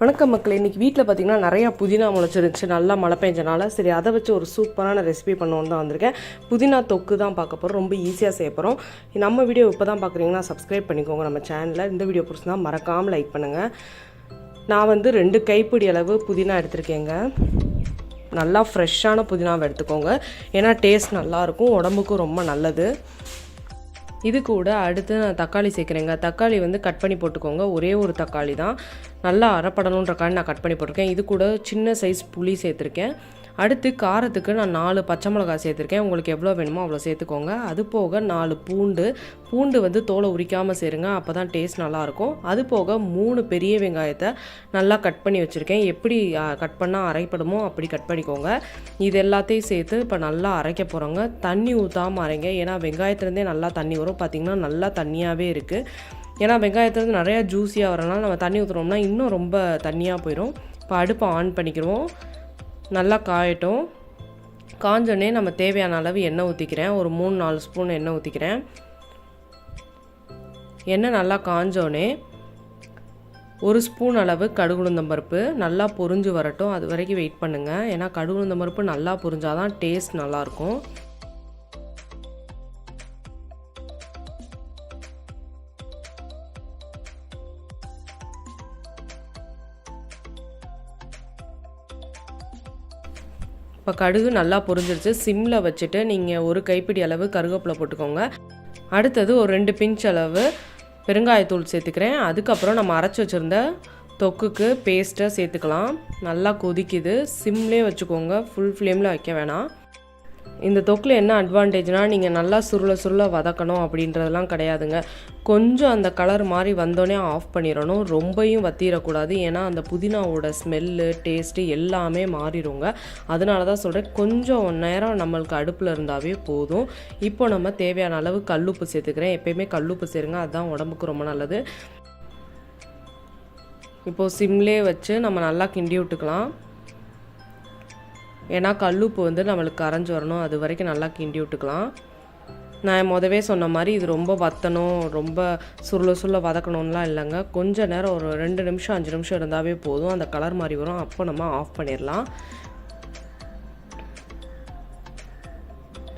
வணக்கம் மக்கள் இன்றைக்கி வீட்டில் பார்த்தீங்கன்னா நிறையா புதினா முளைச்சிருந்துச்சு. நல்லா மழை பெஞ்சனால சரி அதை வச்சு ஒரு சூப்பரான ரெசிபி பண்ணுவோன்னு தான் வந்திருக்கேன். புதினா தொக்கு தான் பார்க்க போகிறோம் ரொம்ப ஈஸியாக செய்ய போகிறோம் நம்ம வீடியோ இப்போ தான் பார்க்குறீங்கன்னா சப்ஸ்கிரைப் பண்ணிக்கோங்க நம்ம சேனலில் இந்த வீடியோ பிடிச்சிருந்தா மறக்காமல் லைக் பண்ணுங்கள் நான் வந்து ரெண்டு கைப்பிடி அளவு புதினா எடுத்திருக்கேங்க. நல்லா ஃப்ரெஷ்ஷான புதினாவை எடுத்துக்கோங்க. ஏன்னா டேஸ்ட் நல்லாயிருக்கும் உடம்புக்கும் ரொம்ப நல்லது. இது கூட அடுத்து நான் தக்காளி சேர்க்குறேங்க. தக்காளி வந்து கட் பண்ணி போட்டுக்கோங்க. ஒரே ஒரு தக்காளி தான். நல்லா அரைப்படணுன்றக்காண்டி நான் கட் பண்ணி போட்டிருக்கேன். இது கூட சின்ன சைஸ் புளி சேர்த்துருக்கேன். அடுத்து காரத்துக்கு நான் நாலு பச்சை மிளகாய் சேர்த்துருக்கேன். உங்களுக்கு எவ்வளோ வேணுமோ அவ்வளோ சேர்த்துக்கோங்க. அது போக நாலு பூண்டு. பூண்டு வந்து தோலை உரிக்காமல் சேருங்க. அப்போ தான் டேஸ்ட் நல்லாயிருக்கும். அது போக மூணு பெரிய வெங்காயத்தை நல்லா கட் பண்ணி வச்சுருக்கேன். எப்படி கட் பண்ணால் அரைப்படுமோ அப்படி கட் பண்ணிக்கோங்க. இது எல்லாத்தையும் சேர்த்து இப்போ நல்லா அரைக்க போகிறோங்க தண்ணி ஊற்றாமல் அரைங்க. ஏன்னா வெங்காயத்துலேருந்தே நல்லா தண்ணி வரும். பார்த்திங்கன்னா நல்லா தண்ணியாகவே இருக்குது ஏன்னா வெங்காயத்துலேருந்து நிறையா ஜூஸியாக வரனால நம்ம தண்ணி ஊற்றுறோம்னா இன்னும் ரொம்ப தண்ணியாக போயிடும் இப்போ அடுப்பை ஆன் பண்ணிக்கிறோம் நல்லா காயட்டும். காஞ்சோடனே நம்ம தேவையான அளவு எண்ணெய் ஊற்றிக்கிறேன் ஒரு மூணு நாலு ஸ்பூன் எண்ணெய் ஊற்றிக்கிறேன் எண்ணெய் நல்லா காஞ்சோடனே ஒரு ஸ்பூன் அளவு கடுகுளுந்தம்பருப்பு நல்லா பொரிஞ்சு வரட்டும். அது வரைக்கும் வெயிட் பண்ணுங்கள் ஏன்னா கடுகுளுந்தம்பருப்பு நல்லா பொரிஞ்சாதான் டேஸ்ட் நல்லாயிருக்கும் இப்போ கடுகு நல்லா பொரிஞ்சிருச்சு. சிம்மில் வச்சுட்டு நீங்கள் ஒரு கைப்பிடி அளவு கருவேப்பிலை போட்டுக்கோங்க. அடுத்தது ஒரு ரெண்டு பிஞ்ச் அளவு பெருங்காயத்தூள் சேர்த்துக்கிறேன். அதுக்கப்புறம் நம்ம அரைச்சி வச்சுருந்த தொக்குக்கு பேஸ்ட்டை சேர்த்துக்கலாம். நல்லா கொதிக்குது. சிம்லேயே வச்சுக்கோங்க. ஃபுல் ஃப்ளேமில் வைக்க வேணாம். இந்த தொக்கில் என்ன அட்வான்டேஜ்னால் நீங்கள் நல்லா சுருள சுருள வதக்கணும் அப்படின்றதெல்லாம் கிடையாதுங்க. கொஞ்சம் அந்த கலர் மாதிரி வந்தோடனே ஆஃப் பண்ணிடணும் ரொம்பையும் வத்திடக்கூடாது ஏன்னா அந்த புதினாவோட ஸ்மெல்லு டேஸ்ட்டு எல்லாமே மாறிடுங்க. அதனால தான் சொல்கிறேன் கொஞ்சம் நேரம் நம்மளுக்கு அடுப்பில் இருந்தாவே போதும். இப்போ நம்ம தேவையான அளவு கல்லுப்பு சேர்த்துக்கிறேன். எப்பயுமே கல்லுப்பு சேருங்க. அதுதான் உடம்புக்கு ரொம்ப நல்லது. இப்போது சிம்லே வச்சு நம்ம நல்லா கிண்டி விட்டுக்கலாம். ஏன்னா கல்லுப்பு வந்து நம்மளுக்கு கரைஞ்சி வரணும். அது வரைக்கும் நல்லா கிண்டி விட்டுக்கலாம். நான் மொதவே சொன்ன மாதிரி இது ரொம்ப வத்தணும் ரொம்ப சுருள சுருள வதக்கணும்லாம் இல்லைங்க. கொஞ்சம் நேரம் ஒரு ரெண்டு நிமிஷம் அஞ்சு நிமிஷம் இருந்தாவே போதும். அந்த கலர் மாதிரி வரும். அப்போ நம்ம ஆஃப் பண்ணிடலாம்.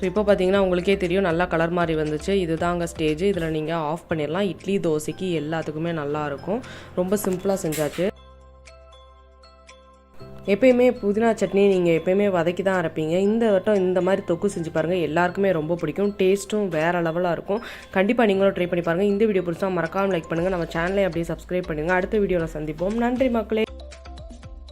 இப்போ பார்த்தீங்கன்னா உங்களுக்கே தெரியும் நல்லா கலர் மாதிரி வந்துச்சு. இதுதாங்க ஸ்டேஜ் இதில் நீங்கள் ஆஃப் பண்ணிடலாம். இட்லி தோசைக்கு எல்லாத்துக்குமே நல்லாயிருக்கும் ரொம்ப சிம்பிளாக செஞ்சாச்சு. எப்பயுமே புதினா சட்னி நீங்கள் எப்பயுமே வதக்கி தான் அரைப்பீங்க. இந்த வட்டம் இந்த மாதிரி தொக்கு செஞ்சு பாருங்கள் எல்லாருக்குமே ரொம்ப பிடிக்கும். டேஸ்ட்டும் வேறு லெவலாக இருக்கும். கண்டிப்பாக நீங்களும் ட்ரை பண்ணி பாருங்கள் இந்த வீடியோ பிடிச்சா மறக்காமல் லைக் பண்ணுங்கள் நம்ம சேனலை அப்படியே சப்ஸ்கிரைப் பண்ணுங்கள் அடுத்த வீடியோவில் சந்திப்போம். நன்றி மக்களே.